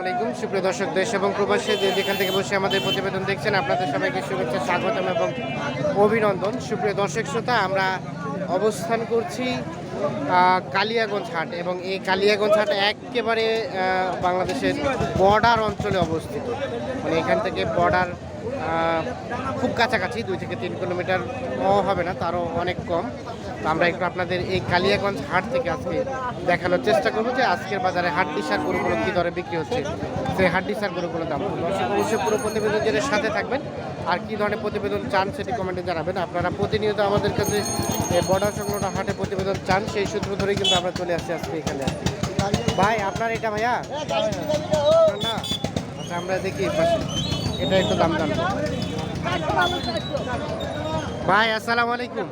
আলাইকুম। সুপ্রিয় দর্শক, দেশ এবং প্রবাসী যে যেখান থেকে বসে আমাদের প্রতিবেদন দেখছেন, আপনাদের সবাইকে শুভেচ্ছা, স্বাগতম এবং অভিনন্দন। সুপ্রিয় দর্শক, শ্রোতা, আমরা অবস্থান করছি কালিয়াগঞ্জ হাট এবং এই কালিয়াগঞ্জ হাট একেবারে বাংলাদেশের বর্ডার অঞ্চলে অবস্থিত। মানে এখান থেকে বর্ডার খুব কাছাকাছি, দুই থেকে তিন কিলোমিটার হবে না, তারও অনেক কম। আমরা একটু আপনাদের এই কালিয়াগঞ্জ হাট থেকে আজকে দেখানোর চেষ্টা করব যে আজকের বাজারে হাট ডিসার গরুগুলো কী দরে বিক্রি হচ্ছে। সেই হাট ডিসার গরুগুলোর দাম। অবশ্যই পুরো প্রতিবেদনের সাথে থাকবেন। আর কী ধরনের প্রতিবেদন চান সেটি কমেন্টে জানাবেন। আপনারা প্রতিনিয়ত আমাদের কাছে বর্ডার সংলগ্ন হাটে প্রতিবেদন চান, সেই সূত্র ধরেই কিন্তু আমরা চলে আসছি আজকে এখানে। ভাই, আপনার এটা ভাইয়া? না আচ্ছা আমরা দেখি এটা একটু দাম দাম ভাই, আসসালামু আলাইকুম।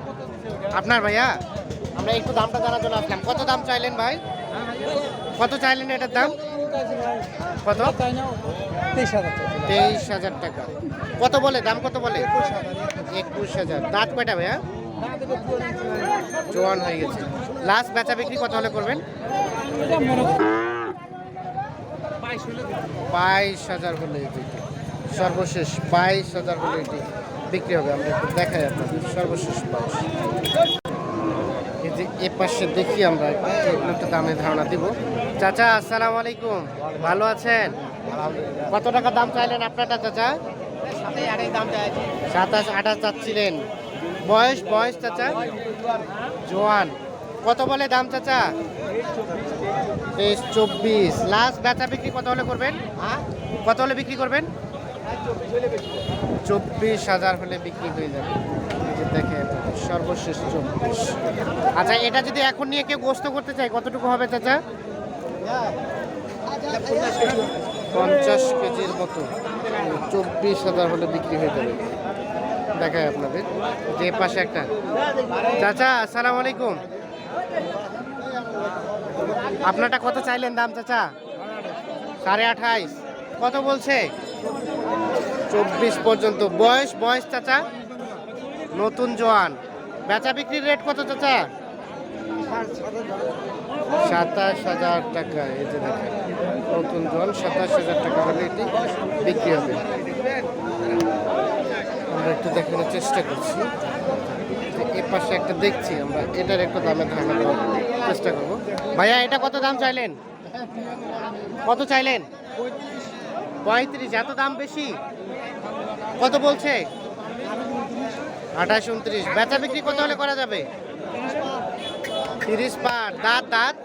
আপনার ভাইয়া? আমরা একটু দামটা জানার জন্য আসলাম। কত দাম চাইলেন ভাই? কত চাইলেন এটার দাম? কত? তেইশ হাজার টাকা। কত বলে? দাম কত বলে? একুশ হাজার। দাঁত কয়টা ভাইয়া? জোয়ান হয়ে গেছে। লাস্ট বেচা বিক্রি কত হলে করবেন? বাইশ হাজার হলে সর্বশেষ বাইশ হাজার হলে এটি বিক্রি হবে। আমরা একটু দেখাই আপনাদের। সর্বশেষ বাইশ। এই যে এ পাশে দেখি আমরা এগুলো একটু দামে ধারণা দিব। চাচা, আসসালামু আলাইকুম। ভালো আছেন? কত টাকা দাম চাইলেন আপনারটা, চাচা? সাতাশ আঠাশ চাচ্ছিলেন। বয়স বয়স চাচা? জোয়ান। কত বলে দাম, চাচা? তেইশ চব্বিশ। লাস্ট বেচা বিক্রি কত হলে করবেন? কত হলে বিক্রি করবেন? চব্বিশ হাজার হলে বিক্রি হয়ে যাবে। দেখেন, সর্বশেষ চব্বিশ। আচ্ছা এটা যদি এখন নিয়ে কেউ গোস্ত করতে চায়, কতটুকু হবে চাচা? পঞ্চাশ কেজির মতো। চব্বিশ হাজার হলে বিক্রি হয়ে যাবে। দেখায় আপনাদের। যে পাশে একটা। চাচা, আসসালামু আলাইকুম। আপনারটা কত চাইলেন দাম, চাচা? সাড়ে আঠাইশ। কত বলছে? চব্বিশ পর্যন্ত। বয়স বয়স চাচা? নতুন জোয়ান। বেচা বিক্রির রেট কত চাচা? সাতাশ হাজার টাকা। এই যে দেখেন, নতুন জোয়ান, সাতাশ হাজার টাকা হলে এটি বিক্রি হবে। আমরা একটু দেখানোর চেষ্টা করছি। এ পাশে একটা দেখছি, আমরা এটার একটু দামে ধারণা চেষ্টা করব। ভাইয়া, এটা কত দাম চাইলেন? কত চাইলেন? পঁয়ত্রিশ, এত দাম বেশি? কত বলছে? আঠাশ, উনত্রিশ। বেচা বিক্রি কত হলে করা যাবে? তিরিশ পার। দাঁত দাঁত?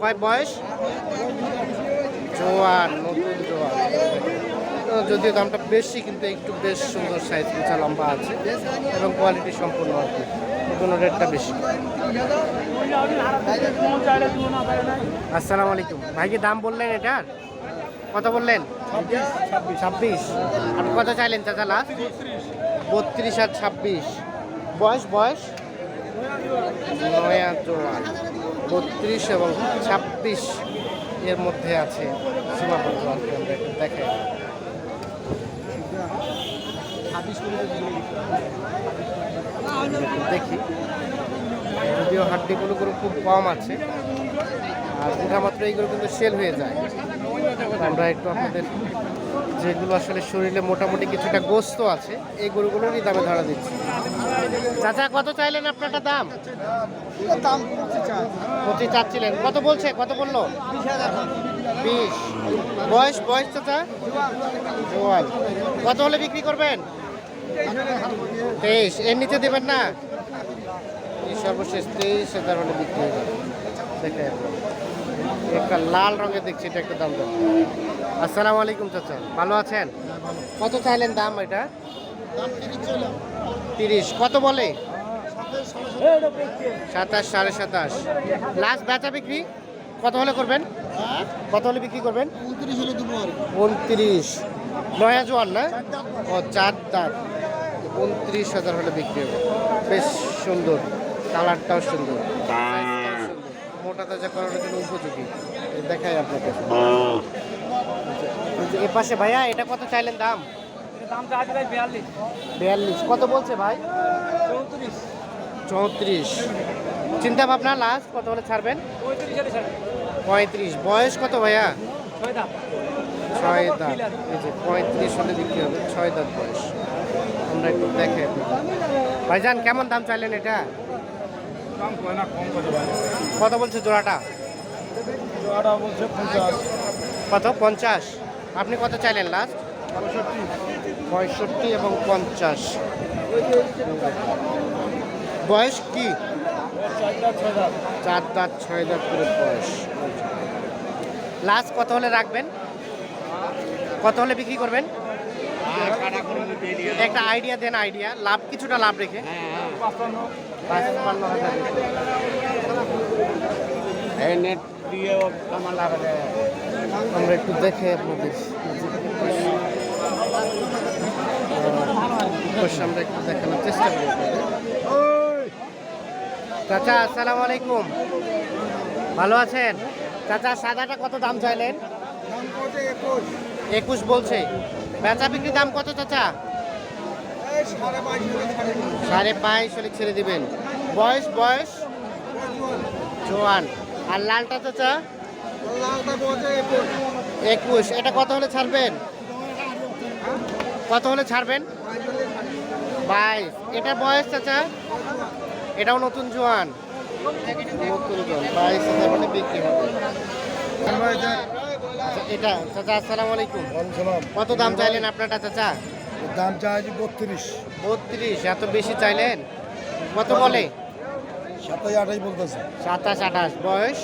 কয় বয়স? জোয়ান, নতুন জোয়ান। যদিও দামটা বেশি, কিন্তু একটু বেশ সুন্দর সাইজ উঁচা লম্বা আছে এবং কোয়ালিটি সম্পূর্ণ আর কি। কোনো রেটটা বেশি। আসসালামু আলাইকুম। ভাই কি দাম বললেন এটার? কত বললেন? ছাব্বিশ। আপনি কত চাইলেন চাচা লাস্ট বত্রিশ আর ছাব্বিশ। বয়স বয়স? নয়া জোয়ান। বত্রিশ এবং ছাব্বিশ এর মধ্যে আছে একটু দেখি। যদিও হাড্ডিগুলো খুব কম আছে, আর উঠা মাত্র এইগুলো কিন্তু সেল হয়ে যায়। আমরা একটু আপনাদের যেগুলো আসলে শরীরে মোটামুটি কিছুটা গোস্ত আছে এই গরুগুলোরই দামে ধরা দিচ্ছি। চাচা কত চাইলেন আপনারটা দাম? দাম পঁচিশ চাচ্ছিলেন। কত বলছে? কত বলল? বিশ বয়স বয়স চাচা? জোয়ান। কত হলে বিক্রি করবেন? তেইশ। এর নিচে দেবেন না? এই সর্বশেষ তেইশ হাজার হলে বিক্রি হয়ে যাবে দেখে একটা লাল রঙের দেখছি, এটা একটা দাম দাম আসসালামু আলাইকুম চাচা, ভালো আছেন? কত চাইলেন দাম এটা? তিরিশ। কত বলে? সাতাশ সাড়ে সাতাশ। লাস্ট বেচা বিক্রি? কত হলে করবেন? কত হলে বিক্রি করবেন? উনত্রিশ। হলে নয়া জোয়ান না? ও, চার দাঁত। উনত্রিশ হাজার হলে বিক্রি হবে। বেশ সুন্দর। কালারটাও সুন্দর। মোটা তাজা করানোর জন্য উপযোগী। দেখাই আপনাকে। এ পাশে ভাইয়া এটা কত চাইলেন দাম? দাম ভাই বিয়াল্লিশ। বিয়াল্লিশ। কত বলছে ভাই? চৌত্রিশ। চৌত্রিশ। চিন্তা ভাবনা লাস্ট কত হলে ছাড়বেন? পঁয়ত্রিশ বয়স কত ভাইয়া? ছয় ছয় দাঁত। এই যে পঁয়ত্রিশ হলে বিক্রি হবে ছয় দাঁত বয়স। আমরা একটু দেখে ভাইজান কেমন দাম চাইলেন এটা? দাম কয় না কম করে কত বলছে জোড়াটা? জোড়াটা বলছে পঞ্চাশ। কত? পঞ্চাশ। আপনি কত চাইলেন লাস্ট পঁয়ষট্টি। পঁয়ষট্টি এবং পঞ্চাশ। বয়স কি? চার দাঁত ছয় দাঁত করে বয়স। লাস্ট কত হলে রাখবেন? কত হলে বিক্রি করবেন? একটা আইডিয়া দেন আইডিয়া লাভ কিছুটা লাভ রেখে। পাঁচপান্ন পাঁচপান্ন হাজার এই নেট দিয়ে কামান লাগালে আমরা একটু দেখে আপনাদের আমরা একটু দেখানোর চেষ্টা করি চাচা আসসালামু আলাইকুম। ভালো আছেন? চাচা সাদাটা কত দাম চাইলেন? একুশ। বলছে। বেচা বিক্রি দাম কত চাচা? সাড়ে বাইশ হলে ছাড়ে দিবেন। বয়স বয়স? জোয়ান আর লালটা চাচা একুশ একুশ। এটা কত হলে ছাড়বেন? কত হলে ছাড়বেন? বাইশ। এটা বয়স চাচা? এটাও নতুন জোয়ান। নতুন জোয়ান। বাইশ হাজার মানে বিক্রি হবে। আচ্ছা এটা চাচা আসসালামু আলাইকুম। কত দাম চাইলেন আপনারটা চাচা? দাম চাইছি বত্রিশ। বত্রিশ এত বেশি চাইলেন? কত বলে? সাতাশ আঠাশ বলতেছে। সাতাশ আঠাশ বয়স?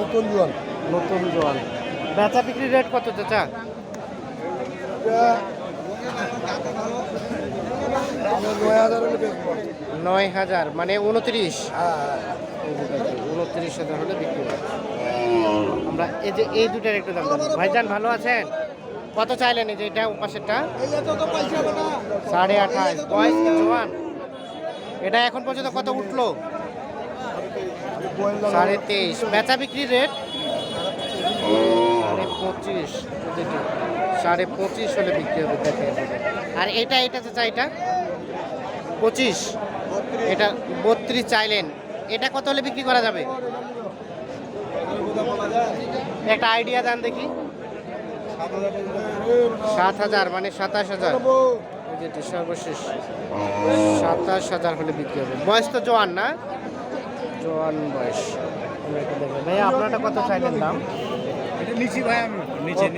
নতুন জোয়ান। নতুন জোয়ান। বেচা বিক্রি রেট কত চাচা? নয় হাজার মানে উনত্রিশ? হ্যাঁ উনত্রিশ হাজার হলে বিক্রি আমরা এই যে এই দুটার একটু দাম। ভাইজান ভালো আছেন? কত চাইলেন এই যে এটা উপাসেরটা? সাড়ে আঠাশ বয়স জোয়ান? এটা এখন পর্যন্ত কত উঠল? সাড়ে তেইশ। বেচা বিক্রি রেট? সাড়ে পঁচিশ। সাড়ে পঁচিশ হলে বিক্রি হবে দেখে আর এটা এটা চাচা এটা? পঁচিশ। এটা বত্রিশ চাইলেন। এটা কত হলে বিক্রি করা যাবে? একটা আইডিয়া দেন দেখি। সাত হাজার মানে সাতাশ হাজার। যেটি সর্বশেষ। সাতাশ হাজার হলে বিক্রি হবে। বয়স তো জোয়ান না? জোয়ান বয়স। ভাই আপনারটা কত চাইলেন দাম?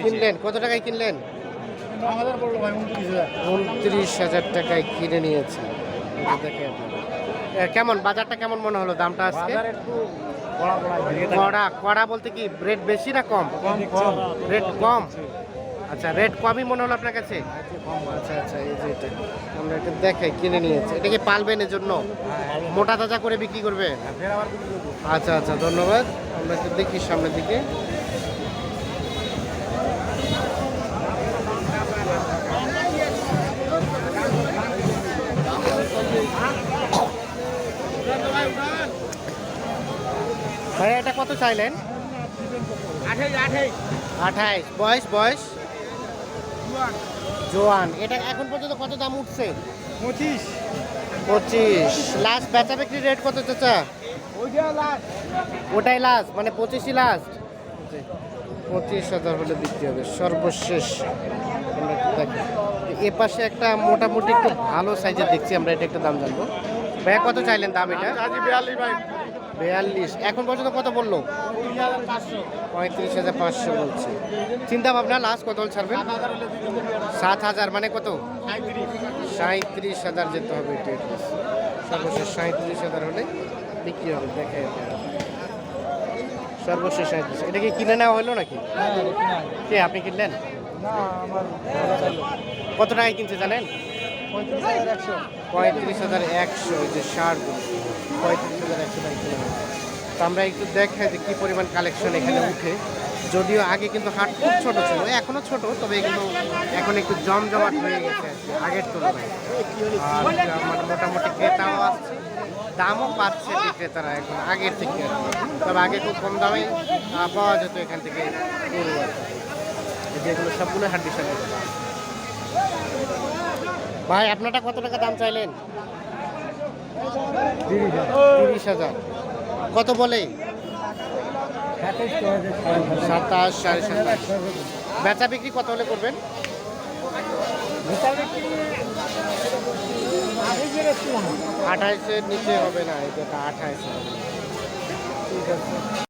কিনলেন? কত টাকায় কিনলেন? উনত্রিশ হাজার। টাকায় কিনে নিয়েছে। কেমন? বাজারটা কেমন মনে হলো? দামটা আজকে? কড়া কড়া বলতে কি? রেট বেশি না কম? রেট কম। আচ্ছা রেট কমই মনে হলো আপনার কাছে? আচ্ছা আচ্ছা এই যে এটা। আমরা এটা দেখাই কিনে নিয়েছি এটা কি পালবেন এর জন্য? মোটা তাজা করে বিক্রি করবে? বিক্রি করব। আচ্ছা আচ্ছা ধন্যবাদ। আমরা একটু দেখি সামনের দিকে। ভাই এটা কত চাইলেন? আঠাইশ বয়স বয়স? জোয়ান। এটা এখন পর্যন্ত কত দাম উঠছে? পঁচিশ। পঁচিশ। লাস্ট বেচা বিক্রি রেট কত চাচা? ওটাই লাস্ট মানে পঁচিশই লাস্ট পঁচিশ হাজার হলে বিক্রি হবে। সর্বশেষ। এ পাশে একটা মোটামুটি একটু ভালো সাইজের দেখছি আমরা এটা একটা দাম জানব। ভাইয়া কত চাইলেন দাম এটা? বিয়াল্লিশ ভাই। বিয়াল্লিশ। এখন পর্যন্ত কত বলল? পঁয়ত্রিশ হাজার পাঁচশো বলছে। চিন্তা ভাবনা লাস্ট কত ছাড়বেন? সাত হাজার মানে কত? সাঁত্রিশ হাজার যেতে হবে সর্বশেষ সাঁত্রিশ হাজার হলে বিক্রি হবে দেখে সর্বশেষ সাঁত্রিশ এটা কি কিনে নেওয়া হলো নাকি? কে আপনি কিনলেন? কত টাকায় কিনছে জানেন? পঁয়ত্রিশ হাজার একশো। ওই যে ষাট পঁয়ত্রিশ হাজার একশো তো আমরা একটু দেখাই যে কী পরিমাণ কালেকশন এখানে উঠে। যদিও আগে কিন্তু হাট খুব ছোট ছিল, এখনও ছোট, তবে এগুলো এখন একটু জমজমাট হয়ে গেছে আগের তুলনায়। মোটামুটি ক্রেতাও আসছে, দামও পাচ্ছে বিক্রেতারা এখন, আগের থেকে তবে আগে খুব কম দামে পাওয়া যেত এখান থেকে যেগুলো সবগুলো হাড্ডি সাথে ভাই, আপনারটা কত টাকা দাম চাইলেন? তিরিশ হাজার। কত বলে? সাতাশ, সাড়ে সাতাশ। বেচা বিক্রি কত হলে করবেন? আঠাইশের নিচে হবে না এটা আঠাইশ ঠিক আছে